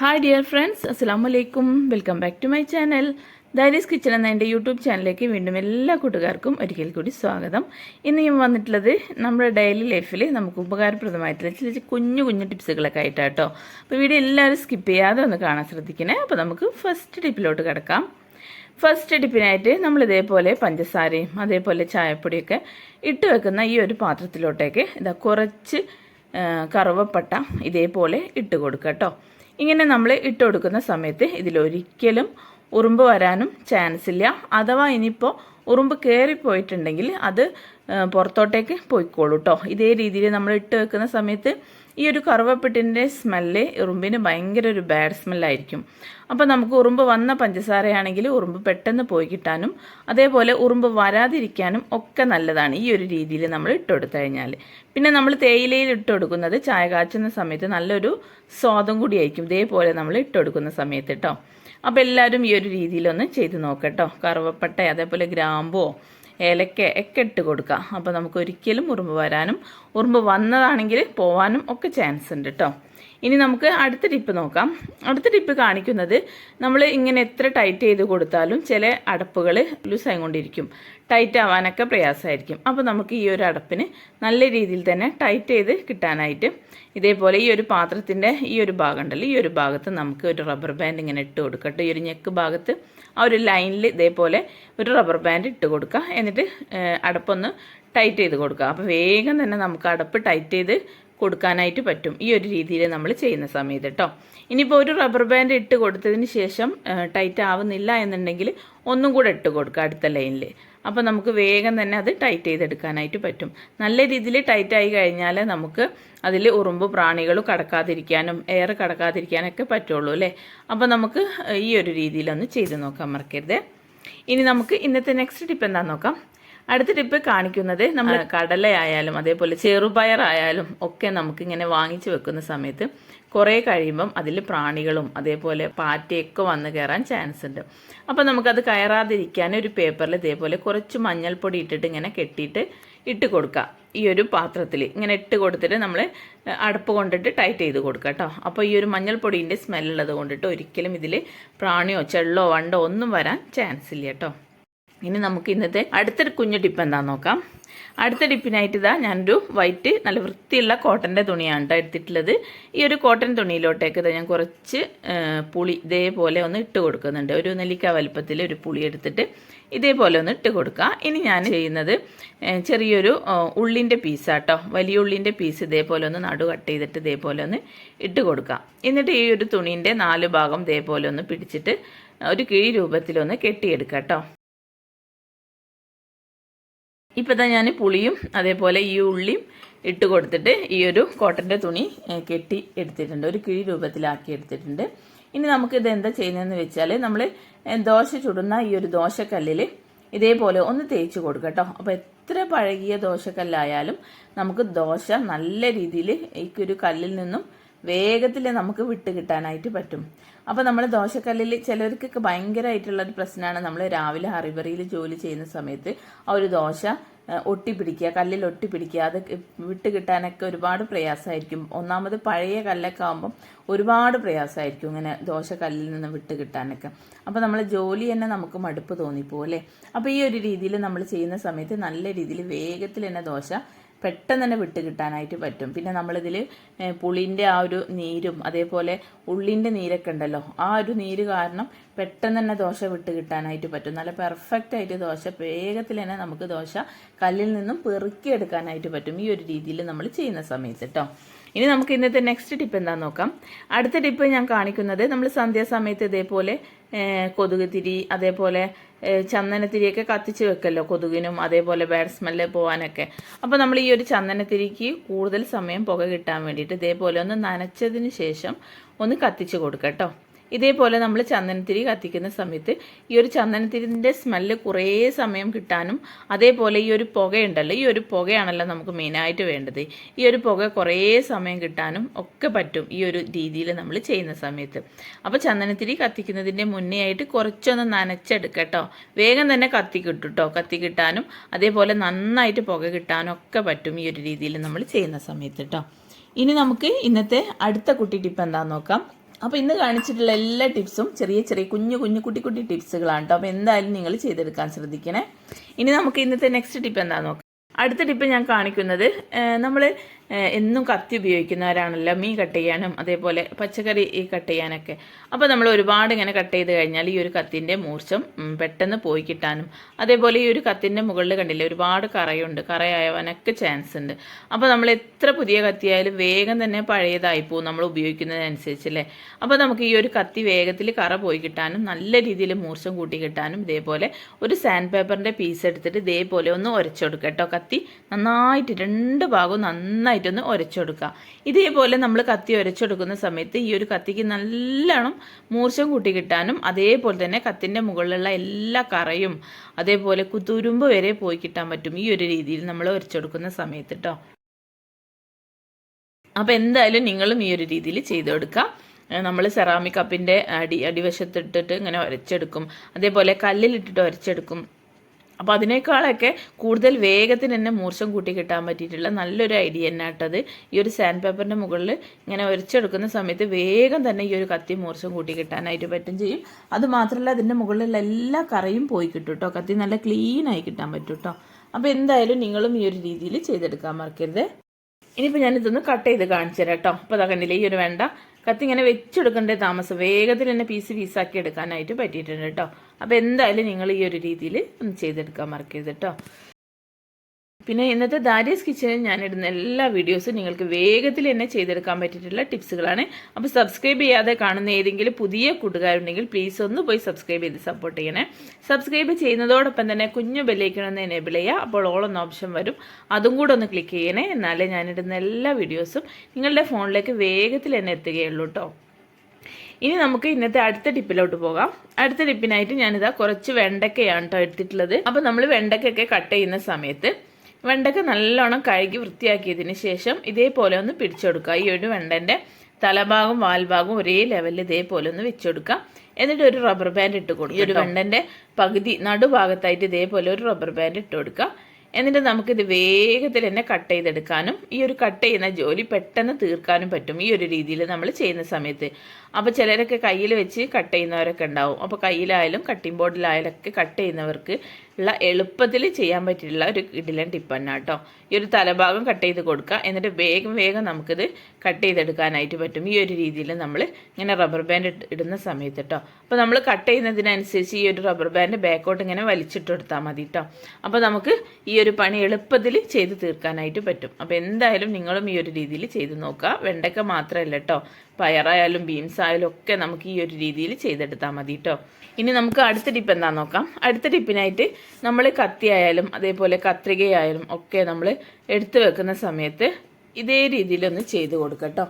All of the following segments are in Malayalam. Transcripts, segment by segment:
ഹായ് ഡിയർ ഫ്രണ്ട്സ് അസ്സാം വലൈക്കും welcome back to my channel Daris kitchen എന്ന എന്റെ യൂട്യൂബ് ചാനലിലേക്ക് വീണ്ടും എല്ലാ കൂട്ടുകാർക്കും ഒരിക്കൽ കൂടി സ്വാഗതം. ഇന്ന് ഞാൻ വന്നിട്ടുള്ളത് നമ്മുടെ ഡെയിലി ലൈഫിൽ നമുക്ക് ഉപകാരപ്രദമായിട്ടുള്ള ചില കുഞ്ഞു കുഞ്ഞു ടിപ്സുകളൊക്കെ ആയിട്ടാട്ടോ. അപ്പോൾ വീഡിയോ എല്ലാവരും സ്കിപ്പ് ചെയ്യാതെ ഒന്ന് കാണാൻ ശ്രദ്ധിക്കണേ. അപ്പോൾ നമുക്ക് ഫസ്റ്റ് ടിപ്പിലോട്ട് കിടക്കാം. ഫസ്റ്റ് ടിപ്പിനായിട്ട് നമ്മൾ ഇതേപോലെ പഞ്ചസാരയും അതേപോലെ ചായപ്പൊടിയൊക്കെ ഇട്ട് വെക്കുന്ന ഈ ഒരു പാത്രത്തിലോട്ടേക്ക് ഇതാ കുറച്ച് കറുവപ്പട്ട ഇതേപോലെ ഇട്ട് കൊടുക്കുക കേട്ടോ ഇങ്ങനെ നമ്മൾ ഇട്ട് കൊടുക്കുന്ന സമയത്ത് ഇതിലൊരിക്കലും ഉറുമ്പ് വരാനും ചാൻസ് ഇല്ല അഥവാ ഇനിയിപ്പോൾ ഉറുമ്പ് കയറിപ്പോയിട്ടുണ്ടെങ്കിൽ അത് പുറത്തോട്ടേക്ക് പോയിക്കോളൂ കേട്ടോ ഇതേ രീതിയിൽ നമ്മൾ ഇട്ട് വെക്കുന്ന സമയത്ത് ഈ ഒരു കറുവപ്പെട്ടിന്റെ സ്മെല്ല് ഉറുമ്പിന് ഭയങ്കര ഒരു ബാഡ് സ്മെല്ലായിരിക്കും അപ്പോൾ നമുക്ക് ഉറുമ്പ് വന്ന പഞ്ചസാരയാണെങ്കിൽ ഉറുമ്പ് പെട്ടെന്ന് പോയി കിട്ടാനും അതേപോലെ ഉറുമ്പ് വരാതിരിക്കാനും ഒക്കെ നല്ലതാണ് ഈ ഒരു രീതിയിൽ നമ്മൾ ഇട്ട് കൊടുത്തു കഴിഞ്ഞാൽ പിന്നെ നമ്മൾ തേയിലയിൽ ഇട്ട് കൊടുക്കുന്നത് ചായ കാച്ചുന്ന സമയത്ത് നല്ലൊരു സ്വാദം കൂടിയായിരിക്കും ഇതേപോലെ നമ്മൾ ഇട്ട് കൊടുക്കുന്ന സമയത്ത് കേട്ടോ അപ്പോൾ എല്ലാവരും ഈ ഒരു രീതിയിലൊന്ന് ചെയ്ത് നോക്കട്ടോ കറുവപ്പട്ട അതേപോലെ ഗ്രാമ്പോ ഏലക്ക ഒക്കെ ഇട്ട് കൊടുക്കുക അപ്പോൾ നമുക്ക് ഒരിക്കലും ഉറുമ്പ് വരാനും ഉറുമ്പ് വന്നതാണെങ്കിൽ പോവാനും ഒക്കെ ചാൻസ് ഉണ്ട് കേട്ടോ ഇനി നമുക്ക് അടുത്ത ടിപ്പ് നോക്കാം. അടുത്ത ടിപ്പ് കാണിക്കുന്നത് നമ്മൾ ഇങ്ങനെ എത്ര ടൈറ്റ് ചെയ്ത് കൊടുത്താലും ചില അടപ്പുകൾ ലൂസായി കൊണ്ടിരിക്കും ടൈറ്റ് ആവാനൊക്കെ പ്രയാസമായിരിക്കും. അപ്പോൾ നമുക്ക് ഈ ഒരു അടപ്പിന് നല്ല രീതിയിൽ തന്നെ ടൈറ്റ് ചെയ്ത് കിട്ടാനായിട്ട് ഇതേപോലെ ഈ ഒരു പാത്രത്തിന്റെ ഈ ഒരു ഭാഗം ഉണ്ടല്ലോ ഈ ഒരു ഭാഗത്ത് നമുക്ക് ഒരു റബ്ബർ ബാൻഡ് ഇങ്ങനെ ഇട്ട് കൊടുക്കട്ടെ. ഈ ഒരു ഞെക്ക് ഭാഗത്ത് ആ ഒരു ലൈനിൽ ഇതേപോലെ ഒരു റബ്ബർ ബാൻഡ് ഇട്ട് കൊടുക്കുക എന്നിട്ട് അടപ്പൊന്ന് ടൈറ്റ് ചെയ്ത് കൊടുക്കുക അപ്പോൾ വേഗം തന്നെ നമുക്ക് അടപ്പ് ടൈറ്റ് ചെയ്ത് കൊടുക്കാനായിട്ട് പറ്റും. ഈ ഒരു രീതിയിൽ നമ്മൾ ചെയ്യുന്ന സമയത്ത് കേട്ടോ ഇനിയിപ്പോൾ ഒരു റബ്ബർ ബാൻഡ് ഇട്ട് കൊടുത്തതിന് ശേഷം ടൈറ്റ് ആവുന്നില്ല എന്നുണ്ടെങ്കിൽ ഒന്നും കൂടെ ഇട്ട് കൊടുക്കുക അടുത്ത ലൈനിൽ അപ്പോൾ നമുക്ക് വേഗം തന്നെ അത് ടൈറ്റ് ചെയ്തെടുക്കാനായിട്ട് പറ്റും. നല്ല രീതിയിൽ ടൈറ്റായി കഴിഞ്ഞാൽ നമുക്ക് അതിൽ ഉറുമ്പ് പ്രാണികൾ കടക്കാതിരിക്കാനും എയർ കടക്കാതിരിക്കാനൊക്കെ പറ്റുള്ളൂ അല്ലേ? അപ്പോൾ നമുക്ക് ഈ ഒരു രീതിയിലൊന്ന് ചെയ്ത് നോക്കാൻ മറക്കരുത്. ഇനി നമുക്ക് ഇന്നത്തെ നെക്സ്റ്റ് ടിപ്പ് എന്താണെന്ന് നോക്കാം. അടുത്ത ടിപ്പ് കാണിക്കുന്നത് നമ്മൾ കടലയായാലും അതേപോലെ ചെറുപയർ ആയാലും ഒക്കെ നമുക്ക് ഇങ്ങനെ വാങ്ങിച്ചു വെക്കുന്ന സമയത്ത് കുറേ കഴിയുമ്പം അതിൽ പ്രാണികളും അതേപോലെ പാറ്റയൊക്കെ വന്ന് കയറാൻ ചാൻസ് ഉണ്ട്. അപ്പോൾ നമുക്കത് കയറാതിരിക്കാൻ ഒരു പേപ്പറിൽ ഇതേപോലെ കുറച്ച് മഞ്ഞൾപ്പൊടി ഇട്ടിട്ട് ഇങ്ങനെ കെട്ടിയിട്ട് ഇട്ട് കൊടുക്കുക ഈ ഒരു പാത്രത്തിൽ ഇങ്ങനെ ഇട്ട് കൊടുത്തിട്ട് നമ്മൾ അടുപ്പ് കൊണ്ടിട്ട് ടൈറ്റ് ചെയ്ത് കൊടുക്കുക കേട്ടോ. അപ്പോൾ ഈ ഒരു മഞ്ഞൾപ്പൊടീന്റെ സ്മെല്ലുള്ളത് കൊണ്ടിട്ട് ഒരിക്കലും ഇതിൽ പ്രാണിയോ ചെള്ളോ വണ്ടോ ഒന്നും വരാൻ ചാൻസ് ഇല്ല കേട്ടോ. ഇനി നമുക്ക് ഇന്നത്തെ അടുത്തൊരു കുഞ്ഞു ടിപ്പ് എന്താണെന്ന് നോക്കാം. അടുത്ത ടിപ്പിനായിട്ട് ഇതാ ഞാനൊരു വൈറ്റ് നല്ല വൃത്തിയുള്ള കോട്ടന്റെ തുണിയാണ് കേട്ടോ എടുത്തിട്ടുള്ളത്. ഈ ഒരു കോട്ടൺ തുണിയിലോട്ടേക്ക് ഇതാ ഞാൻ കുറച്ച് പുളി ഇതേപോലെ ഒന്ന് ഇട്ട് കൊടുക്കുന്നുണ്ട്. ഒരു നെല്ലിക്ക വലുപ്പത്തിൽ ഒരു പുളി എടുത്തിട്ട് ഇതേപോലെ ഒന്ന് ഇട്ട് കൊടുക്കുക ഇനി ഞാൻ ചെയ്യുന്നത് ചെറിയൊരു ഉള്ളിന്റെ പീസാട്ടോ വലിയ ഉള്ളിന്റെ പീസ് ഇതേപോലെ ഒന്ന് നടു കട്ട് ചെയ്തിട്ട് ഇതേപോലെ ഒന്ന് ഇട്ട് കൊടുക്കുക എന്നിട്ട് ഈ ഒരു തുണീന്റെ നാല് ഭാഗം ഇതേപോലെ ഒന്ന് പിടിച്ചിട്ട് ഒരു കിഴി രൂപത്തിലൊന്ന് കെട്ടിയെടുക്കുക കേട്ടോ. ഇപ്പം തന്നെ ഞാൻ പുളിയും അതേപോലെ ഈ ഉള്ളിയും ഇട്ട് കൊടുത്തിട്ട് ഈ ഒരു കോട്ടന്റെ തുണി കെട്ടി എടുത്തിട്ടുണ്ട്. ഒരു കിഴി രൂപത്തിലാക്കി എടുത്തിട്ടുണ്ട്. ഇനി നമുക്ക് ഇത് എന്താ ചെയ്യുന്നതെന്ന് വെച്ചാൽ നമ്മൾ ദോശ ചുടുന്ന ഈ ഒരു ദോശക്കല്ലിൽ ഇതേപോലെ ഒന്ന് തേച്ച് കൊടുക്കുക കേട്ടോ അപ്പോൾ എത്ര പഴകിയ ദോശക്കല്ലായാലും നമുക്ക് ദോശ നല്ല രീതിയിൽ ഈ ഒരു കല്ലിൽ നിന്നും വേഗത്തിൽ നമുക്ക് വിട്ട് കിട്ടാനായിട്ട് പറ്റും. അപ്പോൾ നമ്മൾ ദോശക്കല്ലിൽ ചിലർക്കൊക്കെ ഭയങ്കരമായിട്ടുള്ള ഒരു പ്രശ്നമാണ് നമ്മൾ രാവിലെ ഹറിബറിയിൽ ജോലി ചെയ്യുന്ന സമയത്ത് ആ ഒരു ദോശ ഒട്ടിപ്പിടിക്കുക കല്ലിൽ ഒട്ടിപ്പിടിക്കുക അത് വിട്ട് കിട്ടാനൊക്കെ ഒരുപാട് പ്രയാസമായിരിക്കും ഒന്നാമത് പഴയ കല്ലൊക്കെ ആകുമ്പം ഒരുപാട് പ്രയാസമായിരിക്കും ഇങ്ങനെ ദോശ കല്ലിൽ നിന്ന് വിട്ട് കിട്ടാനൊക്കെ. അപ്പോൾ നമ്മൾ ജോലി തന്നെ നമുക്ക് മടുപ്പ് തോന്നിപ്പോകും അല്ലേ? അപ്പോൾ ഈ ഒരു രീതിയിൽ നമ്മൾ ചെയ്യുന്ന സമയത്ത് നല്ല രീതിയിൽ വേഗത്തിൽ തന്നെ ദോശ പെട്ടെന്ന് തന്നെ വിട്ട് കിട്ടാനായിട്ട് പറ്റും. പിന്നെ നമ്മളിതിൽ പുളിന്റെ ആ ഒരു നീരും അതേപോലെ ഉള്ളിന്റെ നീരൊക്കെ ഉണ്ടല്ലോ ആ ഒരു നീര് കാരണം പെട്ടെന്ന് തന്നെ ദോശ വിട്ട് കിട്ടാനായിട്ട് പറ്റും. നല്ല പെർഫെക്റ്റ് ആയിട്ട് ദോശ വേഗത്തിൽ തന്നെ നമുക്ക് ദോശ കല്ലിൽ നിന്നും പെറുക്കിയെടുക്കാനായിട്ട് പറ്റും. ഈ ഒരു രീതിയിൽ നമ്മൾ ചെയ്യുന്ന സമയത്ത് കേട്ടോ ഇനി നമുക്ക് ഇന്നത്തെ നെക്സ്റ്റ് ടിപ്പ് എന്താണെന്ന് നോക്കാം. അടുത്ത ടിപ്പ് ഞാൻ കാണിക്കുന്നത് നമ്മൾ സന്ധ്യാസമയത്ത് ഇതേപോലെ കൊതുകുതിരി കൊതുക് തിരി അതേപോലെ ചന്ദനത്തിരിയൊക്കെ കത്തിച്ച് വെക്കല്ലോ കൊതുകിനും അതേപോലെ ബാഡ് സ്മെല്ല് പോകാനൊക്കെ അപ്പോൾ നമ്മൾ ഈ ഒരു ചന്ദനത്തിരിക്ക് കൂടുതൽ സമയം പുക കിട്ടാൻ വേണ്ടിയിട്ട് ഇതേപോലെ ഒന്ന് നനച്ചതിന് ശേഷം ഒന്ന് കത്തിച്ച് കൊടുക്കുക കേട്ടോ. ഇതേപോലെ നമ്മൾ ചന്ദനത്തിരി കത്തിക്കുന്ന സമയത്ത് ഈ ഒരു ചന്ദനത്തിരിന്റെ സ്മെല്ല് കുറേ സമയം കിട്ടാനും അതേപോലെ ഈ ഒരു പുകയുണ്ടല്ലോ ഈ ഒരു പുകയാണല്ലോ നമുക്ക് മെയിനായിട്ട് വേണ്ടത്. ഈ ഒരു പുക കുറേ സമയം കിട്ടാനും ഒക്കെ പറ്റും ഈ ഒരു രീതിയിൽ നമ്മൾ ചെയ്യുന്ന സമയത്ത്. അപ്പോൾ ചന്ദനത്തിരി കത്തിക്കുന്നതിന്റെ മുന്നേ ആയിട്ട് കുറച്ചൊന്ന് നനച്ചെടുക്കട്ടോ. വേഗം തന്നെ കത്തി കിട്ടും കേട്ടോ കത്തി കിട്ടാനും അതേപോലെ നന്നായിട്ട് പുക കിട്ടാനും ഒക്കെ പറ്റും ഈ ഒരു രീതിയിൽ നമ്മൾ ചെയ്യുന്ന സമയത്ത് കേട്ടോ ഇനി നമുക്ക് ഇന്നത്തെ അടുത്ത കുട്ടി ടിപ്പ് എന്താണെന്ന് നോക്കാം. അപ്പോൾ ഇന്ന് കാണിച്ചിട്ടുള്ള എല്ലാ ടിപ്സും ചെറിയ ചെറിയ കുഞ്ഞു കുഞ്ഞു കുട്ടി കുട്ടി ടിപ്സുകളാണ് കേട്ടോ അപ്പോൾ എന്തായാലും നിങ്ങൾ ചെയ്തെടുക്കാൻ ശ്രദ്ധിക്കണേ. ഇനി നമുക്ക് ഇന്നത്തെ നെക്സ്റ്റ് ടിപ്പ് എന്താ നോക്കാം. അടുത്ത ടിപ്പ് ഞാൻ കാണിക്കുന്നത് നമ്മൾ എന്നും കത്തി ഉപയോഗിക്കുന്നവരാണല്ലോ. മീൻ കട്ട് ചെയ്യാനും അതേപോലെ പച്ചക്കറി ഈ കട്ട് ചെയ്യാനൊക്കെ. അപ്പോൾ നമ്മൾ ഒരുപാട് ഇങ്ങനെ കട്ട് ചെയ്ത് കഴിഞ്ഞാൽ ഈ ഒരു കത്തിന്റെ മൂർച്ചം പെട്ടെന്ന് പോയി കിട്ടാനും. അതേപോലെ ഈ ഒരു കത്തിന്റെ മുകളിൽ കണ്ടില്ലേ ഒരുപാട് കറയുണ്ട്. കറയാവാനൊക്കെ ചാൻസ് ഉണ്ട്. അപ്പോൾ നമ്മൾ എത്ര പുതിയ കത്തിയായാലും വേഗം തന്നെ പഴയതായി പോകും നമ്മൾ ഉപയോഗിക്കുന്നതിനനുസരിച്ച് അല്ലേ അപ്പോൾ നമുക്ക് ഈ ഒരു കത്തി വേഗത്തിൽ കറ പോയി കിട്ടാനും നല്ല രീതിയിൽ മൂർച്ചം കൂട്ടി കിട്ടാനും ഇതേപോലെ ഒരു സാൻഡ് പേപ്പറിന്റെ പീസ് എടുത്തിട്ട് ഇതേപോലെ ഒന്ന് ഉരച്ചെടുക്കുക കേട്ടോ. കത്തി നന്നായിട്ട് രണ്ട് ഭാഗവും നന്നായിട്ടൊന്ന് ഉരച്ചെടുക്കുക ഇതേപോലെ നമ്മൾ കത്തി ഉരച്ചെടുക്കുന്ന സമയത്ത് ഈ ഒരു കത്തിക്ക് നല്ലോണം മൂർച്ചം കൂട്ടി കിട്ടാനും അതേപോലെ തന്നെ കത്തിന്റെ മുകളിലുള്ള എല്ലാ കറയും അതേപോലെ കുത്തുരുമ്പ് വരെ പോയി കിട്ടാൻ പറ്റും ഈ ഒരു രീതിയിൽ നമ്മൾ ഉരച്ചെടുക്കുന്ന സമയത്ത് കേട്ടോ അപ്പോൾ എന്തായാലും നിങ്ങളും ഈ ഒരു രീതിയിൽ ചെയ്തു കൊടുക്കുക നമ്മൾ സെറാമിക് കപ്പിന്റെ അടി അടിവശത്തിട്ടിട്ട് ഇങ്ങനെ ഉരച്ചെടുക്കും അതേപോലെ കല്ലിലിട്ടിട്ട് ഉരച്ചെടുക്കും അപ്പോൾ അതിനേക്കാളൊക്കെ കൂടുതൽ വേഗത്തിന് തന്നെ മൂർച്ചം കൂട്ടി കിട്ടാൻ പറ്റിയിട്ടുള്ള നല്ലൊരു ഐഡിയ തന്നെ കേട്ടത് ഈ ഒരു സാൻഡ് പേപ്പറിന്റെ മുകളിൽ ഇങ്ങനെ ഒരച്ചെടുക്കുന്ന സമയത്ത് വേഗം തന്നെ ഈ ഒരു കത്തി മൂർച്ചം കൂട്ടി കിട്ടാനായിട്ട് പറ്റും ചെയ്യും. അത് മാത്രമല്ല അതിന്റെ മുകളിലുള്ള എല്ലാ കറയും പോയി കിട്ടും കേട്ടോ കത്തി നല്ല ക്ലീനായി കിട്ടാൻ പറ്റും കേട്ടോ അപ്പോൾ എന്തായാലും നിങ്ങളും ഈ ഒരു രീതിയിൽ ചെയ്തെടുക്കാൻ മറക്കരുത്. ഇനിയിപ്പോൾ ഞാനിതൊന്ന് കട്ട് ചെയ്ത് കാണിച്ചു തരാം കേട്ടോ അപ്പോൾ അതാ കണ്ടില്ലേ ഈ ഒരു വേണ്ട. കത്തി ഇങ്ങനെ വെച്ചെടുക്കേണ്ട താമസം. വേഗത്തിൽ തന്നെ പീസ് പീസാക്കി എടുക്കാനായിട്ട് പറ്റിയിട്ടുണ്ട് കേട്ടോ അപ്പോൾ എന്തായാലും നിങ്ങൾ ഈ ഒരു രീതിയിൽ ഒന്ന് ചെയ്തെടുക്കാൻ മറക്കരുത് കേട്ടോ പിന്നെ ഇന്നത്തെ ദാരിയസ് കിച്ചണിൽ ഞാൻ ഇടുന്ന എല്ലാ വീഡിയോസും നിങ്ങൾക്ക് വേഗത്തിൽ തന്നെ ചെയ്തെടുക്കാൻ പറ്റിയിട്ടുള്ള ടിപ്സുകളാണ്. അപ്പോൾ സബ്സ്ക്രൈബ് ചെയ്യാതെ കാണുന്ന ഏതെങ്കിലും പുതിയ കൂട്ടുകാരുണ്ടെങ്കിൽ പ്ലീസ് ഒന്ന് പോയി സബ്സ്ക്രൈബ് ചെയ്ത് സപ്പോർട്ട് ചെയ്യണേ. സബ്സ്ക്രൈബ് ചെയ്യുന്നതോടൊപ്പം തന്നെ കുഞ്ഞു ബെല്ലൈക്കണമെന്ന് എനേബിൾ ചെയ്യുക അപ്പോൾ ഓളൊന്ന് ഓപ്ഷൻ വരും. അതും കൂടെ ഒന്ന് ക്ലിക്ക് ചെയ്യണേ. എന്നാലേ ഞാനിടുന്ന എല്ലാ വീഡിയോസും നിങ്ങളുടെ ഫോണിലേക്ക് വേഗത്തിൽ തന്നെ എത്തുകയുള്ളൂ കേട്ടോ ഇനി നമുക്ക് ഇന്നത്തെ അടുത്ത ടിപ്പിലോട്ട് പോകാം. അടുത്ത ടിപ്പിനായിട്ട് ഞാനിതാ കുറച്ച് വെണ്ടക്കയാണ് കേട്ടോ എടുത്തിട്ടുള്ളത്. അപ്പോൾ നമ്മൾ വെണ്ടക്കൊക്കെ കട്ട് ചെയ്യുന്ന സമയത്ത് വെണ്ടക്ക നല്ലോണം കഴുകി വൃത്തിയാക്കിയതിന് ശേഷം ഇതേപോലെ ഒന്ന് പിടിച്ചെടുക്കുക. ഈ ഒരു വെണ്ടന്റെ തലഭാഗം വാൽഭാഗം ഒരേ ലെവലിൽ ഇതേപോലെ ഒന്ന് വെച്ചെടുക്കുക. എന്നിട്ട് ഒരു റബ്ബർ ബാൻഡ് ഇട്ട് കൊടുക്കുക. ഈ ഒരു വെണ്ടന്റെ പകുതി നടുഭാഗത്തായിട്ട് ഇതേപോലെ ഒരു റബ്ബർ ബാൻഡ് ഇട്ട് കൊടുക്കുക. എന്നിട്ട് നമുക്കിത് വേഗത്തിൽ തന്നെ കട്ട് ചെയ്തെടുക്കാനും ഈ ഒരു കട്ട് ചെയ്യുന്ന ജോലി പെട്ടെന്ന് തീർക്കാനും പറ്റും ഈ ഒരു രീതിയിൽ നമ്മൾ ചെയ്യുന്ന സമയത്ത്. അപ്പോൾ ചിലരൊക്കെ കയ്യിൽ വെച്ച് കട്ട് ചെയ്യുന്നവരൊക്കെ ഉണ്ടാവും. അപ്പോൾ കയ്യിലായാലും കട്ടിംഗ് ബോർഡിലായാലും ഒക്കെ കട്ട് ചെയ്യുന്നവർക്ക് ഉള്ള എളുപ്പത്തിൽ ചെയ്യാൻ പറ്റിയിട്ടുള്ള ഒരു ഇഡിലൻ ടിപ്പാണ് കേട്ടോ ഈ ഒരു തലഭാഗം കട്ട് ചെയ്ത് കൊടുക്കുക എന്നിട്ട് വേഗം വേഗം നമുക്കിത് കട്ട് ചെയ്തെടുക്കാനായിട്ട് പറ്റും. ഈ ഒരു രീതിയിൽ നമ്മൾ ഇങ്ങനെ റബ്ബർ ബാൻഡ് ഇടുന്ന സമയത്ത് കേട്ടോ അപ്പോൾ നമ്മൾ കട്ട് ചെയ്യുന്നതിനനുസരിച്ച് ഈ ഒരു റബ്ബർ ബാൻഡ് ബാക്കോട്ട് ഇങ്ങനെ വലിച്ചിട്ട് കൊടുത്താൽ മതി കേട്ടോ അപ്പോൾ നമുക്ക് ഈ ഒരു പണി എളുപ്പത്തിൽ ചെയ്ത് തീർക്കാനായിട്ട് പറ്റും. അപ്പോൾ എന്തായാലും നിങ്ങളും ഈ ഒരു രീതിയിൽ ചെയ്ത് നോക്കുക വെണ്ടയ്ക്ക മാത്രമല്ല കേട്ടോ പയറായാലും ബീൻസ് ആയാലും ഒക്കെ നമുക്ക് ഈ ഒരു രീതിയിൽ ചെയ്തെടുത്താൽ മതി കേട്ടോ ഇനി നമുക്ക് അടുത്ത ടിപ്പ് എന്താ നോക്കാം. അടുത്ത ടിപ്പിനായിട്ട് നമ്മൾ കത്തിയായാലും അതേപോലെ കത്രികയായാലും ഒക്കെ നമ്മൾ എടുത്തു വെക്കുന്ന സമയത്ത് ഇതേ രീതിയിലൊന്ന് ചെയ്ത് കൊടുക്കട്ടോ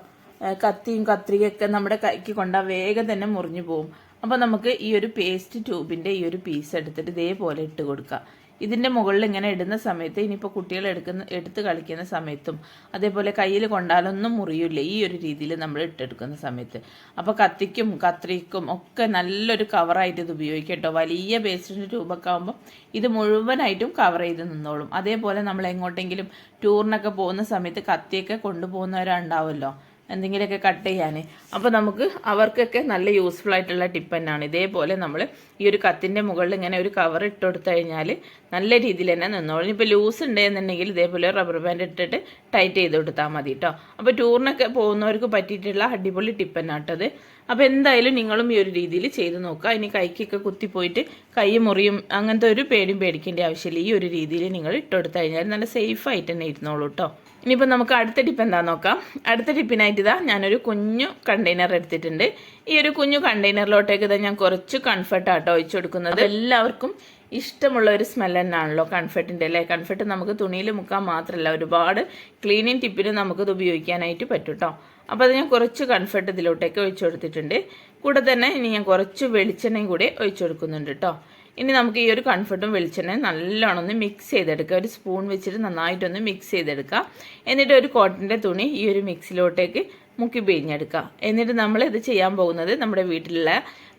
കത്തിയും കത്രികയൊക്കെ നമ്മുടെ കൈക്ക് കൊണ്ടാൽ വേഗം തന്നെ മുറിഞ്ഞു പോകും അപ്പോൾ നമുക്ക് ഈ ഒരു പേസ്റ്റ് ട്യൂബിന്റെ ഈ ഒരു പീസ് എടുത്തിട്ട് ഇതേപോലെ ഇട്ട് കൊടുക്കുക ഇതിന്റെ മുകളിൽ ഇങ്ങനെ ഇടുന്ന സമയത്ത് ഇനിയിപ്പോൾ കുട്ടികൾ എടുക്കുന്ന എടുത്ത് കളിക്കുന്ന സമയത്തും അതേപോലെ കയ്യിൽ കൊണ്ടാലൊന്നും മുറിയില്ല. ഈ ഒരു രീതിയിൽ നമ്മൾ ഇട്ടെടുക്കുന്ന സമയത്ത്. അപ്പോൾ കത്തിക്കും കത്രിക്കും ഒക്കെ നല്ലൊരു കവറായിട്ട് ഇത് ഉപയോഗിക്കാം കേട്ടോ. വലിയ പേസ്റ്റിന്റെ രൂപമൊക്കെ ആകുമ്പോൾ ഇത് മുഴുവനായിട്ടും കവർ ചെയ്ത് നിന്നോളും. അതേപോലെ നമ്മൾ എങ്ങോട്ടെങ്കിലും ടൂറിനൊക്കെ പോകുന്ന സമയത്ത് കത്തിയൊക്കെ കൊണ്ടുപോകുന്നവരുണ്ടാവുമല്ലോ എന്തെങ്കിലുമൊക്കെ കട്ട് ചെയ്യാൻ അപ്പോൾ നമുക്ക് അവർക്കൊക്കെ നല്ല യൂസ്ഫുൾ ആയിട്ടുള്ള ടിപ്പ് തന്നെയാണ്. ഇതേപോലെ നമ്മൾ ഈ ഒരു കത്തിന്റെ മുകളിൽ ഇങ്ങനെ ഒരു കവർ ഇട്ട് കൊടുത്തു കഴിഞ്ഞാൽ നല്ല രീതിയിൽ തന്നെ നിന്നോളും. ഇപ്പോൾ ലൂസ് ഉണ്ടെന്നുണ്ടെങ്കിൽ ഇതേപോലെ റബ്ബർ ബാൻഡ് ഇട്ടിട്ട് ടൈറ്റ് ചെയ്ത് കൊടുത്താൽ മതി കേട്ടോ അപ്പോൾ ടൂറിനൊക്കെ പോകുന്നവർക്ക് പറ്റിയിട്ടുള്ള അടിപൊളി ടിപ്പ് തന്നെ കേട്ടത് അപ്പോൾ എന്തായാലും നിങ്ങളും ഈ ഒരു രീതിയിൽ ചെയ്ത് നോക്കുക. ഇനി കൈക്കൊക്കെ കുത്തിപ്പോയിട്ട് കൈ മുറിയും അങ്ങനത്തെ ഒരു പേടിയും പേടിക്കേണ്ട ആവശ്യമില്ല. ഈ ഒരു രീതിയിൽ നിങ്ങൾ ഇട്ടെടുത്ത് കഴിഞ്ഞാൽ നല്ല സേഫായിട്ട് തന്നെ ഇരുന്നോളൂ കേട്ടോ ഇനിയിപ്പോൾ നമുക്ക് അടുത്ത ടിപ്പ് എന്താ നോക്കാം? അടുത്ത ടിപ്പിനായിട്ട് ഇതാ ഞാനൊരു കുഞ്ഞു കണ്ടെയ്നർ എടുത്തിട്ടുണ്ട്. ഈ ഒരു കുഞ്ഞു കണ്ടെയ്നറിലോട്ടേക്ക് ഇതാ ഞാൻ കുറച്ച് കൺഫർട്ട് ആട്ടോ ഒഴിച്ചു കൊടുക്കുന്നത്. എല്ലാവർക്കും ഇഷ്ടമുള്ള ഒരു സ്മെൽ തന്നെയാണല്ലോ കൺഫർട്ടിന്റെ അല്ലേ? കൺഫർട്ട് നമുക്ക് തുണിയിൽ മുക്കാൻ മാത്രമല്ല ഒരുപാട് ക്ലീനിങ് ടിപ്പിന് നമുക്കിത് ഉപയോഗിക്കാനായിട്ട് പറ്റും കേട്ടോ അപ്പോൾ അത് ഞാൻ കുറച്ച് കൺഫർട്ട് ഇതിലോട്ടേക്ക് ഒഴിച്ചു കൊടുത്തിട്ടുണ്ട്. കൂടെ തന്നെ ഇനി ഞാൻ കുറച്ച് വെളിച്ചെണ്ണയും കൂടി ഒഴിച്ചു കൊടുക്കുന്നുണ്ട് കേട്ടോ ഇനി നമുക്ക് ഈ ഒരു കൺഫർട്ടും വെളിച്ചെണ്ണയും നല്ലോണം ഒന്ന് മിക്സ് ചെയ്തെടുക്കുക ഒരു സ്പൂൺ വെച്ചിട്ട് നന്നായിട്ടൊന്ന് മിക്സ് ചെയ്തെടുക്കുക എന്നിട്ട് ഒരു കോട്ടന്റെ തുണി ഈ ഒരു മിക്സിലോട്ടേക്ക് മുക്കി പിഴിഞ്ഞെടുക്കുക എന്നിട്ട് നമ്മൾ ഇത് ചെയ്യാൻ പോകുന്നത് നമ്മുടെ വീട്ടിലുള്ള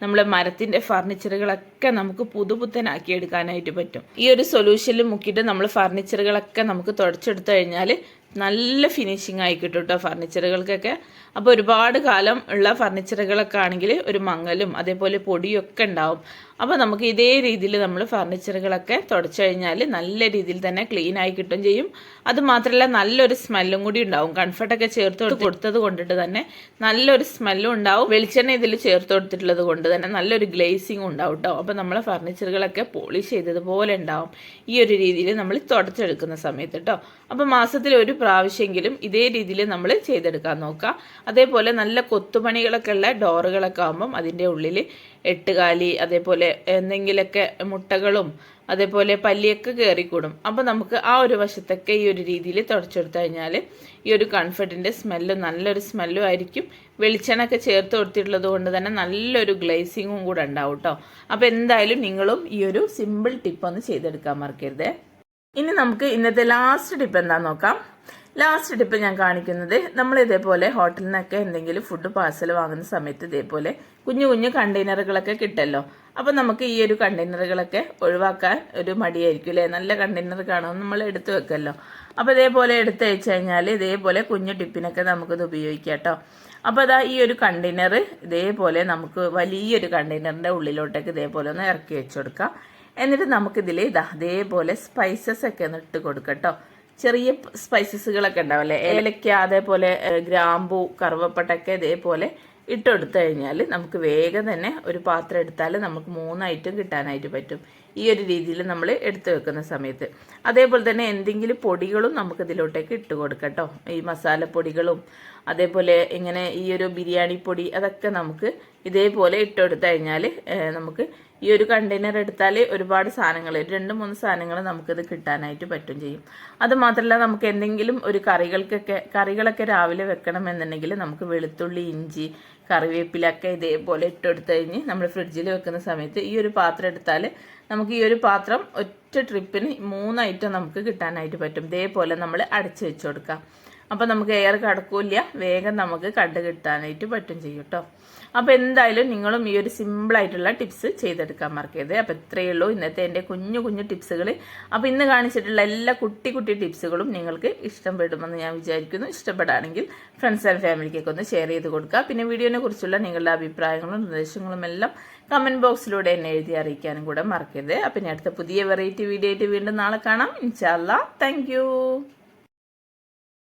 നമ്മുടെ മരത്തിന്റെ ഫർണിച്ചറുകളൊക്കെ നമുക്ക് പുതുപുത്തനാക്കി എടുക്കാനായിട്ട് പറ്റും. ഈ ഒരു സൊല്യൂഷനിൽ മുക്കിയിട്ട് നമ്മൾ ഫർണിച്ചറുകളൊക്കെ നമുക്ക് തുടച്ചെടുത്തു കഴിഞ്ഞാൽ നല്ല ഫിനിഷിംഗ് ആയി കിട്ടും കേട്ടോ ഫർണിച്ചറുകൾക്കൊക്കെ അപ്പോൾ ഒരുപാട് കാലം ഉള്ള ഫർണിച്ചറുകളൊക്കെ ആണെങ്കിൽ ഒരു മങ്ങലും അതേപോലെ പൊടിയൊക്കെ ഉണ്ടാവും. അപ്പോൾ നമുക്ക് ഇതേ രീതിയിൽ നമ്മൾ ഫർണിച്ചറുകളൊക്കെ തുടച്ചു കഴിഞ്ഞാൽ നല്ല രീതിയിൽ തന്നെ ക്ലീൻ ആയി കിട്ടും ചെയ്യും. അത് മാത്രമല്ല നല്ലൊരു സ്മെല്ലും കൂടി ഉണ്ടാവും. കംഫർട്ടൊക്കെ ചേർത്ത് കൊടുത്ത് കൊടുത്തത് കൊണ്ടിട്ട് തന്നെ നല്ലൊരു സ്മെല്ലും ഉണ്ടാവും. വെളിച്ചെണ്ണ ഇതിൽ ചേർത്ത് കൊടുത്തിട്ടുള്ളത് കൊണ്ട് തന്നെ നല്ലൊരു ഗ്ലേസിങ് ഉണ്ടാവും കേട്ടോ അപ്പോൾ നമ്മളെ ഫർണിച്ചറുകളൊക്കെ പോളിഷ് ചെയ്തതുപോലെ ഉണ്ടാവും ഈ ഒരു രീതിയിൽ നമ്മൾ തുടച്ചെടുക്കുന്ന സമയത്ത് കേട്ടോ അപ്പോൾ മാസത്തിൽ ഒരു പ്രാവശ്യമെങ്കിലും ഇതേ രീതിയിൽ നമ്മൾ ചെയ്തെടുക്കാൻ നോക്കുക. അതേപോലെ നല്ല കൊത്തുപണികളൊക്കെ ഉള്ള ഡോറുകളൊക്കെ ആകുമ്പം അതിന്റെ ഉള്ളിൽ എട്ടുകാലി അതേപോലെ എന്തെങ്കിലുമൊക്കെ മുട്ടകളും അതേപോലെ പല്ലിയൊക്കെ കയറിക്കൂടും അപ്പോൾ നമുക്ക് ആ ഒരു വശത്തൊക്കെ ഈ ഒരു രീതിയിൽ തുടച്ചെടുത്തു കഴിഞ്ഞാൽ ഈ ഒരു കൺഫർട്ടിന്റെ സ്മെല്ലും നല്ലൊരു സ്മെല്ലും ആയിരിക്കും. വെളിച്ചെണ്ണൊക്കെ ചേർത്ത് കൊടുത്തിട്ടുള്ളത് കൊണ്ട് തന്നെ നല്ലൊരു ഗ്ലേസിങ്ങും കൂടെ ഉണ്ടാവും കേട്ടോ അപ്പോൾ എന്തായാലും നിങ്ങളും ഈ ഒരു സിമ്പിൾ ടിപ്പ് ഒന്ന് ചെയ്തെടുക്കാൻ മറക്കരുത്. ഇനി നമുക്ക് ഇന്നത്തെ ലാസ്റ്റ് ടിപ്പ് എന്താണെന്ന് നോക്കാം. ലാസ്റ്റ് ടിപ്പ് ഞാൻ കാണിക്കുന്നത് നമ്മൾ ഇതേപോലെ ഹോട്ടലിൽ നിന്നൊക്കെ എന്തെങ്കിലും ഫുഡ് പാഴ്സൽ വാങ്ങുന്ന സമയത്ത് ഇതേപോലെ കുഞ്ഞു കുഞ്ഞു കണ്ടെയ്നറുകളൊക്കെ കിട്ടല്ലോ. അപ്പം നമുക്ക് ഈ ഒരു കണ്ടെയ്നറുകളൊക്കെ ഒഴിവാക്കാൻ ഒരു മടിയായിരിക്കും അല്ലേ? നല്ല കണ്ടെയ്നർ കാണുമ്പോൾ നമ്മൾ എടുത്തു വെക്കല്ലോ. അപ്പോൾ ഇതേപോലെ എടുത്തു വെച്ച് കഴിഞ്ഞാൽ ഇതേപോലെ കുഞ്ഞു ടിപ്പിനൊക്കെ നമുക്കിത് ഉപയോഗിക്കാം കേട്ടോ. അപ്പോൾ അതാ ഈ ഒരു കണ്ടെയ്നർ ഇതേപോലെ നമുക്ക് വലിയൊരു കണ്ടെയ്നറിന്റെ ഉള്ളിലോട്ടേക്ക് ഇതേപോലെ ഒന്ന് ഇറക്കി വെച്ചു കൊടുക്കാം. എന്നിട്ട് നമുക്കിതിൽ ഇതാ അതേപോലെ സ്പൈസസ് ഒക്കെ ഒന്ന് ഇട്ട് കൊടുക്കട്ടോ ചെറിയ സ്പൈസസുകളൊക്കെ ഉണ്ടാവില്ലേ ഏലക്ക അതേപോലെ ഗ്രാമ്പു കറുവപ്പട്ടൊക്കെ ഇതേപോലെ ഇട്ടെടുത്തു കഴിഞ്ഞാൽ നമുക്ക് വേഗം തന്നെ ഒരു പാത്രം എടുത്താൽ നമുക്ക് മൂന്നായിട്ടും കിട്ടാനായിട്ട് പറ്റും. ഈ ഒരു രീതിയിൽ നമ്മൾ എടുത്തു വെക്കുന്ന സമയത്ത്. അതേപോലെ തന്നെ എന്തെങ്കിലും പൊടികളും നമുക്ക് ഇതിലോട്ടേക്ക് ഇട്ട് കൊടുക്കട്ടോ. ഈ മസാലപ്പൊടികളും അതേപോലെ ഇങ്ങനെ ഈ ഒരു ബിരിയാണി പൊടി അതൊക്കെ നമുക്ക് ഇതേപോലെ ഇട്ടെടുത്തു കഴിഞ്ഞാൽ നമുക്ക് ഈ ഒരു കണ്ടെയ്നർ എടുത്താൽ ഒരുപാട് സാധനങ്ങൾ രണ്ട് മൂന്ന് സാധനങ്ങൾ നമുക്കിത് കിട്ടാനായിട്ട് പറ്റും ചെയ്യും. അത് മാത്രമല്ല നമുക്ക് എന്തെങ്കിലും ഒരു കറികൾക്കൊക്കെ കറികളൊക്കെ രാവിലെ വെക്കണമെന്നുണ്ടെങ്കിൽ നമുക്ക് വെളുത്തുള്ളി ഇഞ്ചി കറിവേപ്പിലൊക്കെ ഇതേപോലെ ഇട്ടെടുത്ത് കഴിഞ്ഞ് നമ്മൾ ഫ്രിഡ്ജിൽ വെക്കുന്ന സമയത്ത് ഈ ഒരു പാത്രം എടുത്താൽ നമുക്ക് ഈ ഒരു പാത്രം ഒറ്റ ട്രിപ്പിന് മൂന്ന് ഐറ്റം നമുക്ക് കിട്ടാനായിട്ട് പറ്റും. ഇതേപോലെ നമ്മൾ അടച്ചു വെച്ച് കൊടുക്കാം. അപ്പം നമുക്ക് എയർ കടക്കൂല വേഗം നമുക്ക് കണ്ടു കിട്ടാനായിട്ട് പറ്റും ചെയ്യും കേട്ടോ അപ്പോൾ എന്തായാലും നിങ്ങളും ഈ ഒരു സിമ്പിളായിട്ടുള്ള ടിപ്സ് ചെയ്തെടുക്കാൻ മറക്കരുത്. അപ്പോൾ ഇത്രയേ ഉള്ളൂ. ഇന്നത്തെ എന്റെ കുഞ്ഞു കുഞ്ഞു ടിപ്സുകൾ അപ്പോൾ ഇന്ന് കാണിച്ചിട്ടുള്ള എല്ലാ കുട്ടി കുട്ടി ടിപ്സുകളും നിങ്ങൾക്ക് ഇഷ്ടപ്പെടുമെന്ന് ഞാൻ വിചാരിക്കുന്നു. ഇഷ്ടപ്പെടുകയാണെങ്കിൽ ഫ്രണ്ട്സ് ആൻഡ് ഫാമിലിക്കൊക്കെ ഒന്ന് ഷെയർ ചെയ്ത് കൊടുക്കുക. പിന്നെ വീഡിയോനെ കുറിച്ചുള്ള നിങ്ങളുടെ അഭിപ്രായങ്ങളും നിർദ്ദേശങ്ങളും എല്ലാം കമന്റ് ബോക്സിലൂടെ എന്നെ എഴുതി അറിയിക്കാനും കൂടെ മറക്കരുത്. അപ്പം ഇനി അടുത്ത പുതിയ വെറൈറ്റി വീഡിയോ ആയിട്ട് വീണ്ടും നാളെ കാണാം. ഇൻഷാല്ല താങ്ക്